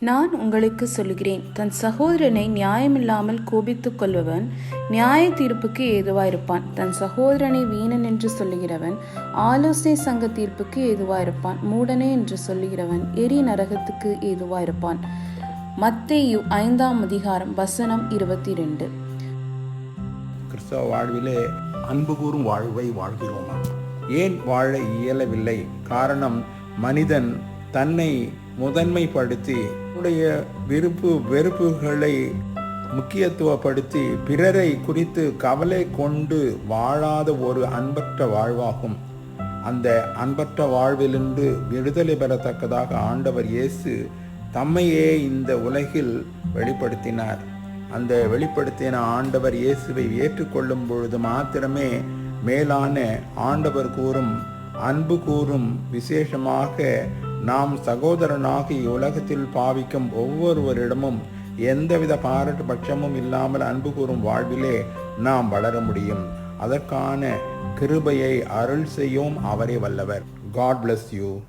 நான் உங்களுக்கு சொல்லுகிறேன் தன் சகோதரனை நியாயமில்லாமல் கோபித்துக் கொள்பவன் நியாய தீர்ப்புக்கு ஏதுவாயிருப்பான். தன் சகோதரனை வீணன் என்று சொல்லுகிறவன் ஆலோசனை சங்க தீர்ப்புக்கு ஏதுவாயிருப்பான். மூடனே என்று சொல்லுகிறவன் எரி நரகத்துக்கு ஏதுவாயிருப்பான். மத்தேயு ஐந்தாம் அதிகாரம் வசனம் இருபத்தி ரெண்டு கிறிஸ்தவ வாழ்விலே அன்பு கூறும் வாழ்வை வாழ்கிறோமா? ஏன் வாழ இயலவில்லை? காரணம் மனிதன் தன்னை முதன்மைப்படுத்தி உடைய விருப்பு வெறுப்புகளை முக்கியத்துவப்படுத்தி பிறரை குறித்து கவலை கொண்டு வாழாத ஒரு அன்பற்ற வாழ்வாகும். அந்த அன்பற்ற வாழ்விலிருந்து விடுதலை பெறத்தக்கதாக ஆண்டவர் இயேசு தம்மையே இந்த உலகில் வெளிப்படுத்தினார். அந்த வெளிப்படுத்தின ஆண்டவர் இயேசுவை ஏற்றுக்கொள்ளும் பொழுது மாத்திரமே மேலான ஆண்டவர் கூறும் அன்பு கூறும் விசேஷமாக நாம் சகோதரனாகி உலகத்தில் பாவிக்கும் ஒவ்வொருவரிடமும் எந்தவித பாரபட்சமும் இல்லாமல் அன்பு கூறும் வாழ்விலே நாம் வளர முடியும். அதற்கான கிருபையை அருள் செய்யும் அவரே வல்லவர். God bless you